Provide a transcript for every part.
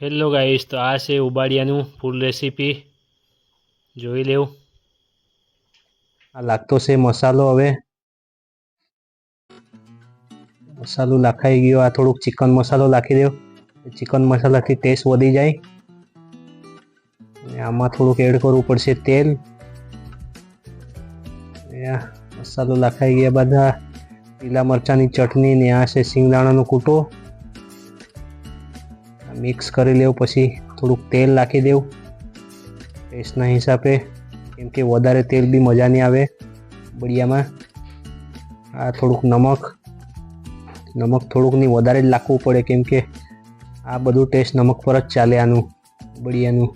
Hello guys તો આ છે ઉબાડિયાનું ફૂલ રેસીપી જોઈ લેવું. આ લાગતો છે મસાલો હવે. મસાલો લાખાઈ ગયો. આ થોડુંક ચિકન મસાલો નાખી દો ચિકન મસાલાથી ટેસ્ટ વધી જાય. અને આમાં થોડુંક એડ કરવું પડશે તેલ. મસાલો લાખાઈ ગયા આ લીલા મરચાંની ચટણી ને આ છે સિંગદાણાનો કૂટો. મિક્સ કરી લેવું, પછી થોડુંક તેલ નાખી દેવું. ટેસ્ટના હિસાબે, કેમ કે વધારે તેલ બી મજા નહીં આવે બળિયામાં આ થોડુંક નમક નમક થોડુંક નહીં, વધારે જ લાખવું પડે, કેમ કે આ બધું ટેસ્ટ નમક પર જ ચાલે આનું બળિયાનું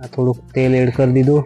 આ થોડુંક તેલ એડ કરી દીધું.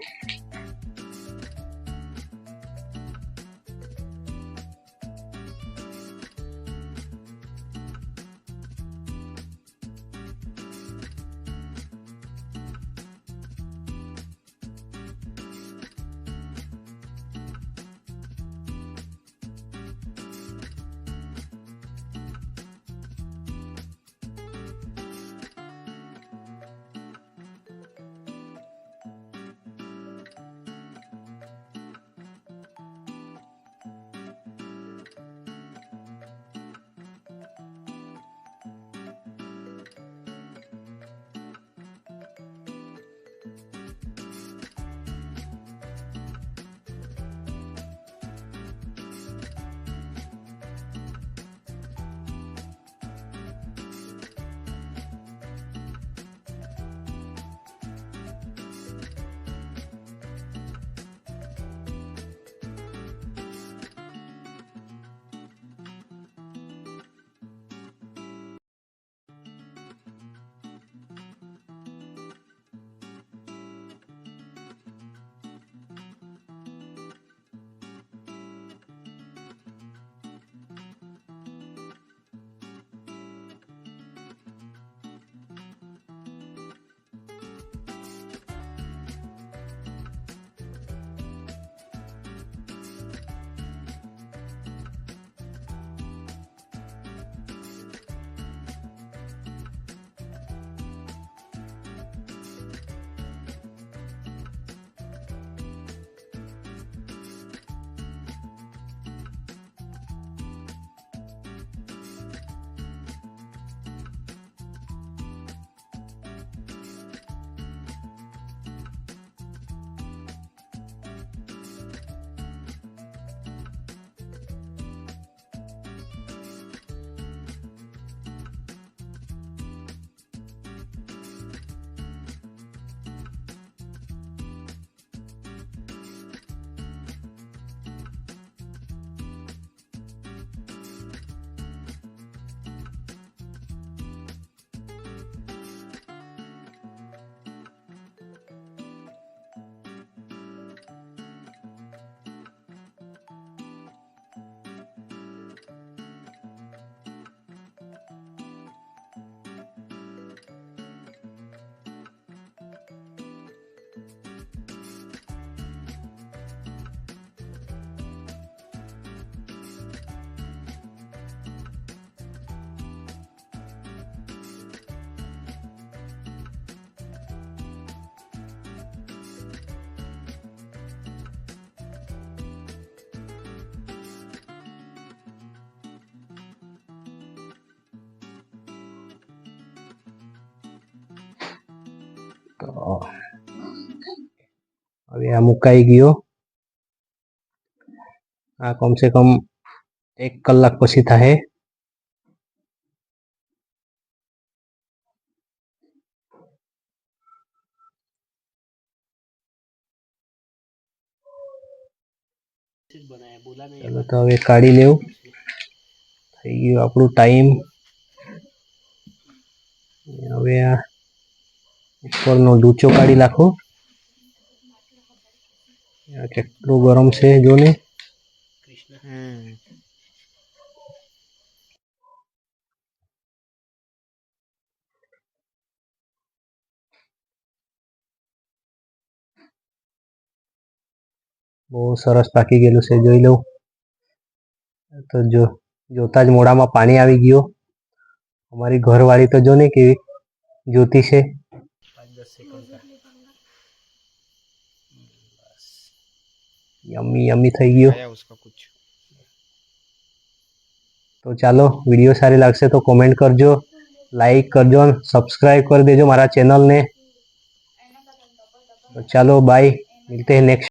તો હવે આ મુકાઈ ગયો આ કમસે કમ એક કલાક પછી થાય ચાલો તો હવે કાઢી લેવું થઈ ગયું આપણું ટાઈમ હવે આ ઉપરનો લૂચો કાઢી નાખો. આ કેટલું ગરમ છે જો ને બહુ સરસ પાકી ગયેલું છે જોઈ લઉં. તો જો જોતા જ મોઢામાં પાણી આવી ગયું. અમારી ઘરવાળી તો જો ને કેવી જોતી છે. પાંચ દસ સેકન્ડ કા યમ્મી યમ્મી થઈ ગયું आया उसका कुछ તો ચાલો વિડીયો સારી લાગશે તો કોમેન્ટ કરજો લાઈક કરજો અને સબસ્ક્રાઈબ કરી દેજો મારા ચેનલને તો ચાલો બાય મિલતે हैं नेक्स्ट